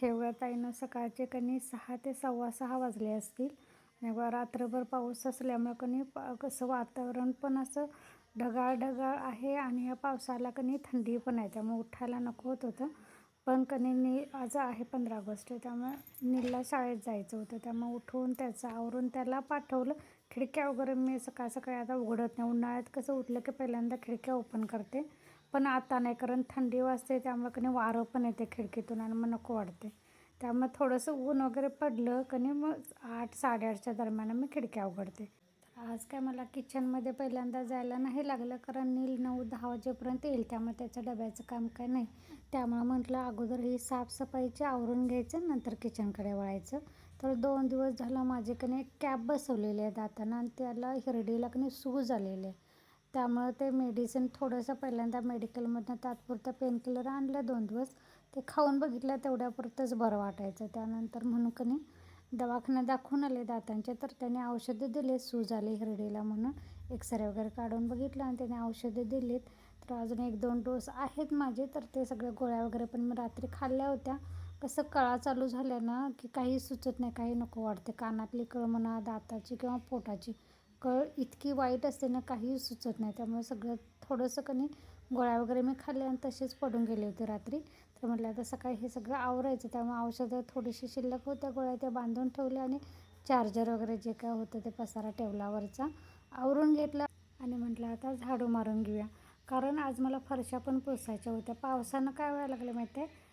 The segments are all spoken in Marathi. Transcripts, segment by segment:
हेवळ्याताईनं सकाळचे कनी सहा ते सव्वा सहा वाजले असतील. आणि रात्रभर पाऊस असल्यामुळं कनी कसं वातावरण पण असं ढगाळ ढगाळ आहे आणि या पावसाला कनी थंडी पण आहे. त्यामुळे उठायला नको होत होतं. पण कणी नी आज आहे पंधरा ऑगस्ट त्यामुळे नीलला शाळेत जायचं होतं. त्यामुळे उठवून त्याचं आवरून त्याला पाठवलं. खिडक्या वगैरे मी सकाळ सकाळी आता उघडत नाही. उन्हाळ्यात कसं उठलं की पहिल्यांदा खिडक्या ओपन करते. पण आता नाही कारण थंडी वाजते त्यामुळे कणी वारं पण येते खिडकीतून आणि मग नको वाटते. त्यामुळे थोडंसं ऊन वगैरे पडलं कणी मग आठ साडेआठच्या दरम्यान मी खिडक्या उघडते. आज काय मला किचनमध्ये पहिल्यांदा जायला नाही लागलं कारण नील नऊ दहा वाजेपर्यंत येईल त्यामुळे त्याच्या डब्याचं काम काय नाही. त्यामुळे म्हटलं अगोदर ही साफसफाईची आवरून घ्यायचं नंतर किचनकडे वळायचं. तर दोन दिवस झालं माझे कने कॅब बसवलेली आहे दाताना आणि त्याला हिरडीला कनी सूज आलेली आहे. त्यामुळं ते मेडिसिन थोडंसं पहिल्यांदा मेडिकलमधनं तात्पुरतं पेनकिलर आणलं दोन दिवस. ते खाऊन बघितलं तेवढ्यापुरतंच बरं वाटायचं. त्यानंतर म्हणून कनी दवाखान्यात दाखवून आले दातांचे. तर त्याने औषधं दिले सूज आली हिरडीला म्हणून. एक्सरे वगैरे काढून बघितलं आणि त्याने औषधं दिलीत. तर अजून एक दोन डोस आहेत माझे. तर ते सगळ्या गोळ्या वगैरे पण मी रात्री खाल्ल्या होत्या. कसं कळा चालू झाल्या ना की काही सुचत नाही काही नको वाटते. कानातली कळ म्हणा दाताची किंवा पोटाची. कळ इतकी वाईट असते ना काहीही सुचत नाही. त्यामुळे सगळं थोडंसं कणी गोळ्या वगैरे मी खाल्ल्या आणि तसेच पडून गेले होते रात्री. तर म्हटलं आता सकाळी हे सगळं आवरायचं. त्यामुळे औषधं थोडीशी शिल्लक होत्या गोळ्या त्या बांधून ठेवल्या आणि चार्जर वगैरे जे काय होतं ते पसारा टेबलावरचा आवरून घेतला आणि म्हटलं आता झाडू मारून घेऊया. कारण आज मला फरशा पण पुसायच्या होत्या. पावसानं काय व्हायला लागलं माहिती आहे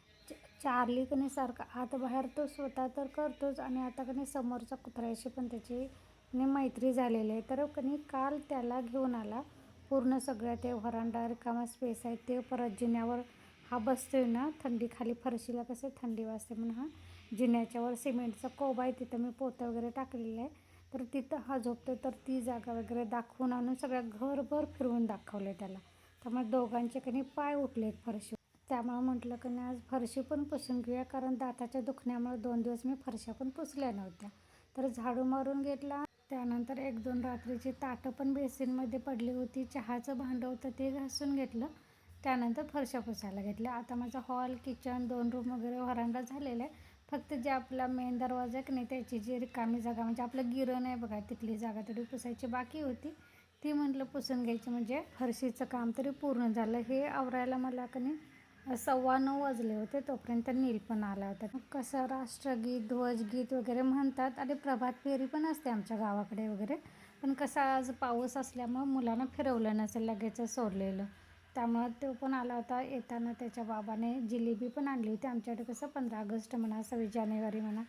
चार्ली कणी सारखं आत बाहेर तो स्वतः तर करतोच आणि आता कणी समोरचा कुत्र्याशी पण त्याची ने मैत्री झालेली आहे. तर कणी काल त्याला घेऊन आला. पूर्ण सगळ्या ते व्हरांडा रिकामा स्पेस आहे. ते परत जिन्यावर हा बसतोय ना थंडी खाली फरशीला कसं थंडी वाजते म्हणून हा. जिन्याच्यावर सिमेंटचा कोबा आहे तिथं मी पोतं वगैरे टाकलेलं आहे. तर तिथं हा झोपतो तर ती जागा वगैरे दाखवून आणून सगळ्या घरभर फिरवून दाखवले त्याला. त्यामुळे दोघांचे कणी पाय उठलेत फरशी. त्यामुळे म्हटलं की आज फरशी पण पुसून घेऊया. कारण दाताच्या दुखण्यामुळे दोन दिवस मी फरशा पण पुसल्या नव्हत्या. तर झाडू मारून घेतला त्यानंतर एक दोन रात्रीची ताटं पण बेसिनमध्ये पडली होती. चहाचं भांडं होतं ते घासून घेतलं. त्यानंतर फरशा पुसायला घेतल्या. आता माझा हॉल किचन दोन रूम वगैरे व्हरांडा झालेला आहे. फक्त जे आपला मेन दरवाजा की नाही त्याची जी रिकामी जागा म्हणजे आपलं गिरण आहे बघा तिथली जागा तरी पुसायची बाकी होती. ती म्हटलं पुसून घ्यायची म्हणजे फरशीचं काम तरी पूर्ण झालं. हे आवरायला मला की नाही सव्वा नऊ वाजले होते तोपर्यंत नील पण आला होता. कसं राष्ट्रगीत ध्वजगीत वगैरे म्हणतात. आणि प्रभात फेरी पण असते आमच्या गावाकडे वगैरे. पण कसं आज पाऊस असल्यामुळं मुलांना फिरवलं नसेल लगेच सोडलेलं. त्यामुळं तो पण आला होता. येताना त्याच्या बाबाने जिलेबी पण आणली होती. आमच्याकडे कसं पंधरा ऑगस्ट म्हणा सव्वीस जानेवारी म्हणा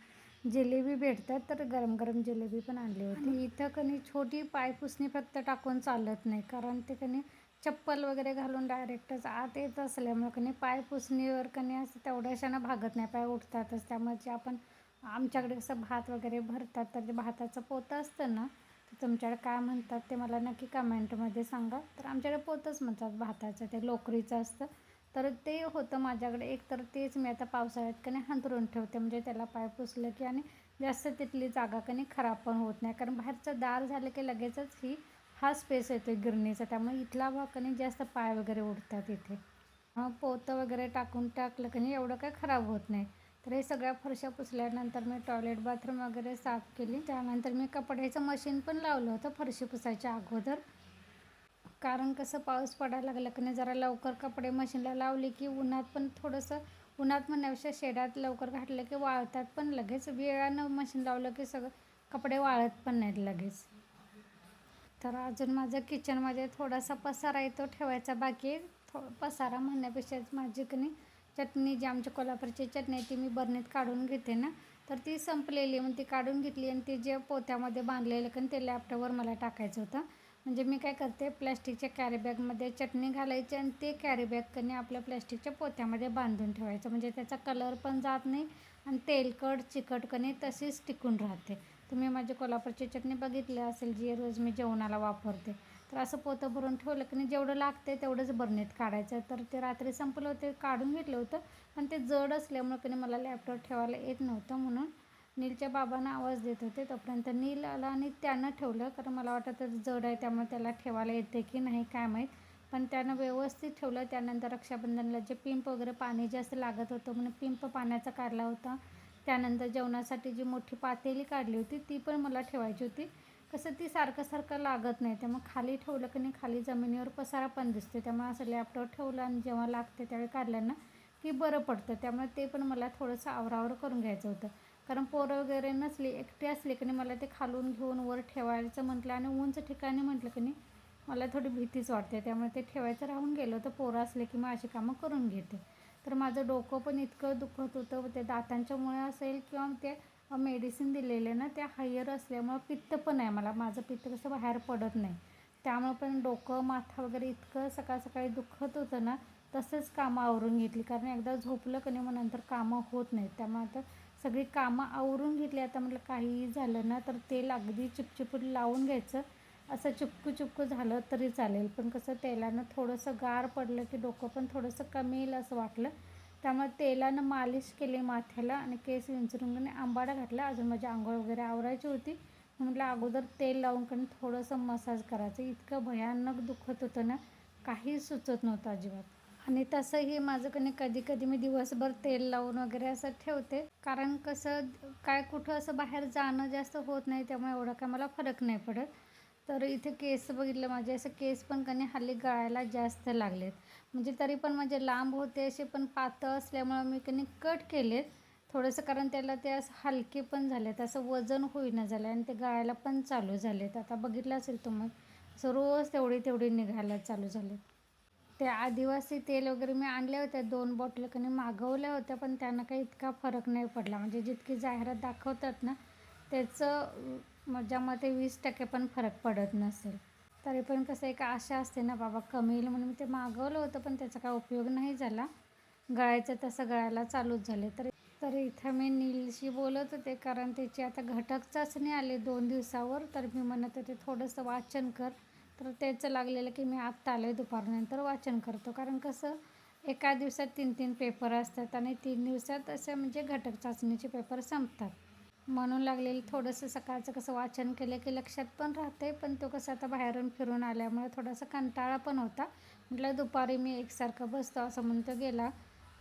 जिलेबी भेटतात तर गरम गरम जिलेबी पण आणली होती. इथं कनी छोटी पायपुसणी फक्त टाकून चालत नाही. कारण ते कनी चप्पल वगैरे घालून डायरेक्टच आत येत असल्यामुळे कनी पाय पुसणीवर कनी असं तेवढ्याशानं भागत नाही. पाय उठतातच त्यामुळे जे आपण आमच्याकडे कसं भात वगैरे भरतात तर ते भाताचं पोतं असतं ना तर तुमच्याकडे काय म्हणतात ते मला नक्की कमेंटमध्ये सांगा. तर आमच्याकडे पोतच म्हणतात भाताचं. ते लोकरीचं असतं. तर ते होतं माझ्याकडे. एक तर तेच मी आता पावसाळ्यात कनी हंतरून ठेवते. म्हणजे त्याला पाय पुसलं की आणि जास्त तिथली जागा कनी खराब पण होत नाही. कारण बाहेरचं दार झालं की लगेचच ही हा स्पेस येतो आहे गिरणीचा. त्यामुळे इथला भाग कनी जास्त पाय वगैरे उडतात इथे. पोतं वगैरे टाकून टाकलं कनी एवढं काय खराब होत नाही. तर हे सगळ्या फरशा पुसल्यानंतर मी टॉयलेट बाथरूम वगैरे साफ केली. त्यानंतर मी कपड्याचं मशीन पण लावलं होतं फरशी पुसायच्या अगोदर. कारण कसं पाऊस पडायला लागला की नाही जरा लवकर कपडे मशीनला लावले की उन्हात पण थोडंसं उन्हात म्हणण्यापेक्षा शेडात लवकर घातलं की वाळतात पण लगेच. वेळानं मशीन लावलं की सगळं कपडे वाळत पण नाहीत लगेच. तर अजून माझं किचनमध्ये थोडासा पसारा येतो ठेवायचा बाकी थो पसारा म्हणण्यापेक्षा माझी कनी चटणी जी आमच्या कोल्हापूरची चटणी आहे ती मी बरणीत काढून घेते ना. तर ती संपलेली मग ती काढून घेतली आणि ती जे पोत्यामध्ये बांधलेलं कन ते लॅपटॉपवर मला टाकायचं होतं. म्हणजे मी काय करते प्लॅस्टिकच्या कॅरीबॅगमध्ये चटणी घालायची आणि ते कॅरीबॅग कने आपल्या प्लॅस्टिकच्या पोत्यामध्ये बांधून ठेवायचं. म्हणजे त्याचा कलर पण जात नाही आणि तेलकट चिकट कणी तशीच टिकून राहते. तुम्ही माझी कोल्हापूरची चटणी बघितली असेल जी रोज मी जेवणाला वापरते. तर असं पोतं भरून ठेवलं की नाही जेवढं लागते तेवढंच बरणीत काढायचं. तर ते रात्री संपलं होते काढून घेतलं होतं पण ते जड असल्यामुळं की मला लॅपटॉप ठेवायला येत नव्हतं म्हणून नीलच्या बाबांना आवाज देत होते. तोपर्यंत नील आला आणि त्यानं ठेवलं कारण मला वाटतं जड आहे त्यामुळे त्याला ठेवायला येते की नाही काय माहीत. पण त्यानं व्यवस्थित ठेवलं. त्यानंतर रक्षाबंधनला जे पिंप वगैरे पाणी जास्त लागत होतं म्हणून पिंप पाण्याचा काढला होता. त्यानंतर जेवणासाठी जी मोठी पातेली काढली होती ती पण मला ठेवायची होती. कसं ती सारखं सारखं लागत नाही त्यामुळे खाली ठेवलं की नाही खाली जमिनीवर पसारा पण दिसते त्यामुळे असं लॅपटॉप ठेवलं आणि जेव्हा लागते त्यावेळी काढल्यानं की बरं पडतं. त्यामुळे ते पण मला थोडंसं आवरावर करून घ्यायचं होतं. कारण पोरं वगैरे नसली एकटी असली की नाही मला ते खालून घेऊन वर ठेवायचं म्हटलं आणि उंच ठिकाणी म्हटलं की नाही मला थोडी भीतीच वाटते. त्यामुळे ते ठेवायचं राहून गेलं तर पोरं असले की मग अशी कामं करून घेते. तर माझं डोकं पण इतकं दुखत होतं. ते दातांच्यामुळे असेल किंवा ते मेडिसिन दिलेले ना त्या हायर असल्यामुळं पित्त पण आहे मला. माझं पित्त कसं बाहेर पडत नाही. त्यामुळं पण डोकं माथा वगैरे इतकं सकाळ सकाळी दुखत होतं ना तसंच कामं आवरून घेतली. कारण एकदा झोपलं की नाही मग नंतर कामं होत नाहीत. त्यामुळे आता सगळी कामं आवरून घेतली. आता म्हटलं काहीही झालं ना तर तेल अगदी चिपचिपूट लावून घ्यायचं. असं चिपकू चिपकू झालं तरी चालेल. पण कसं तेलानं थोडंसं गार पडलं की डोकं पण थोडंसं कमी येईल असं वाटलं. त्यामुळे तेलानं मालिश केली माथ्याला आणि केस विंचरून आंबाडा घातला. अजून माझी आंघोळ वगैरे आवरायची होती. म्हटलं अगोदर तेल लावून कणी थोडंसं मसाज करायचं. इतकं भयानक दुखत होतं ना काही सुचत नव्हतं अजिबात. आणि तसंही माझं कणी कधी कधी मी दिवसभर तेल लावून वगैरे असं ठेवते. कारण कसं काय कुठं असं बाहेर जाणं जास्त होत नाही त्यामुळे एवढा काय मला फरक नाही पडत. तर इथे केस बघितलं माझे असं केस पण कने हल्ली गळायला जास्त लागलेत. म्हणजे तरी पण माझे लांब होते असे पण पातळ असल्यामुळं मी कने कट केलेत. थोडंसं कारण त्याला ते असं हलके पण झालेत असं वजन होईना झालं आणि ते गळायला पण चालू झालेत. आता बघितलं असेल तुम्ही असं रोज तेवढी तेवढी निघायला चालू झाले ते आदिवासी तेल वगैरे मी आणल्या होत्या दोन बॉटल कने मागवल्या होत्या पण त्यांना काही इतका फरक नाही पडला. म्हणजे जितकी जाहिरात दाखवतात ना त्याचं ज्यामध्ये वीस टक्के पण फरक पडत नसेल. तरी पण कसं एक आशा असते ना बाबा कमी येईल म्हणून मी ते मागवलं होतं पण त्याचा काय उपयोग नाही झाला. गळायचं तसं गळायला चालूच झाले. तर तर इथं मी नीलशी बोलत होते कारण त्याची आता घटक चाचणी आली दोन दिवसावर. तर मी म्हणत होते थोडंसं वाचन कर. तर त्याचं लागलेलं की मी आत्ता आले दुपारनंतर वाचन करतो. कारण कसं एका दिवसात तीन तीन पेपर असतात आणि तीन दिवसात असे म्हणजे घटक चाचणीचे पेपर संपतात. म्हणून लागलेलं थोडंसं सकाळचं कसं वाचन केलं की लक्षात पण राहते पण तो कसं आता बाहेरून फिरून आल्यामुळे थोडासा कंटाळा पण होता. म्हटलं दुपारी मी एकसारखं बसतो असं म्हणतो गेला.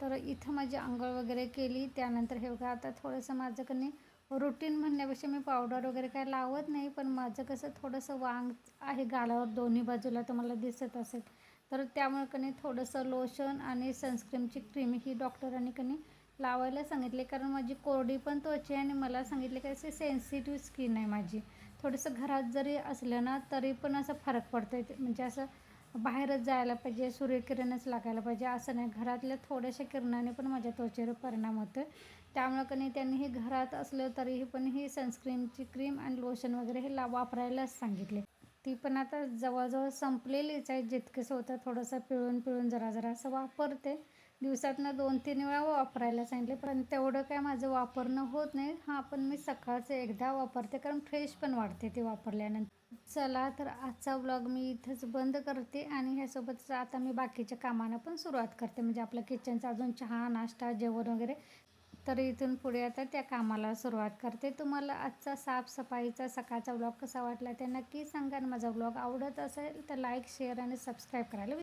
तर इथं माझी आंघोळ वगैरे केली. त्यानंतर हे बघा आता थोडंसं माझं कनी रुटीन म्हणण्यापेक्षा मी पावडर वगैरे काय लावत नाही पण माझं कसं थोडंसं वांग आहे गालावर दोन्ही बाजूला तर मला दिसत असेल. तर त्यामुळे कणी थोडंसं लोशन आणि सनस्क्रीमची क्रीम ही डॉक्टरांनी कणी लावायला सांगितले कारण माझी कोरडी पण त्वचा आहे आणि मला सांगितले की असे सेन्सिटिव्ह स्किन आहे माझी. थोडंसं घरात जरी असलं ना तरी पण असं फरक पडतो आहे म्हणजे असं बाहेरच जायला पाहिजे सूर्यकिरणच लागायला पाहिजे असं नाही. घरातल्या थोड्याशा किरणाने पण माझ्या त्वचेवर परिणाम होतो आहे त्यामुळं कनी त्यांनी हे घरात असलं तरीही पण ही सनस्क्रीनची क्रीम आणि लोशन वगैरे हे ला वापरायलाच सांगितले. ती पण आता जवळजवळ संपलेलीच आहे जितकंसं होतं थोडंसं पिळून पिळून जरा जरा असं वापरते. दिवसातनं दोन तीन वेळा वापरायला सांगितले पण तेवढं काय माझं वापरणं होत नाही. हां पण मी सकाळचं एकदा वापरते कारण फ्रेश पण वाटते ते वापरल्यानंतर. चला तर आजचा व्लॉग मी इथंच बंद करते आणि ह्यासोबतच आता मी बाकीच्या कामांना पण सुरुवात करते. म्हणजे आपल्या किचनचा अजून चहा नाश्ता जेवण वगैरे. तर इथून पुढे आता त्या कामाला सुरुवात करते. तुम्हाला आजचा साफसफाईचा सकाळचा व्लॉग कसा वाटला ते नक्की सांगा आणि माझा व्लॉग आवडत असेल तर लाईक शेअर आणि सबस्क्राईब करायला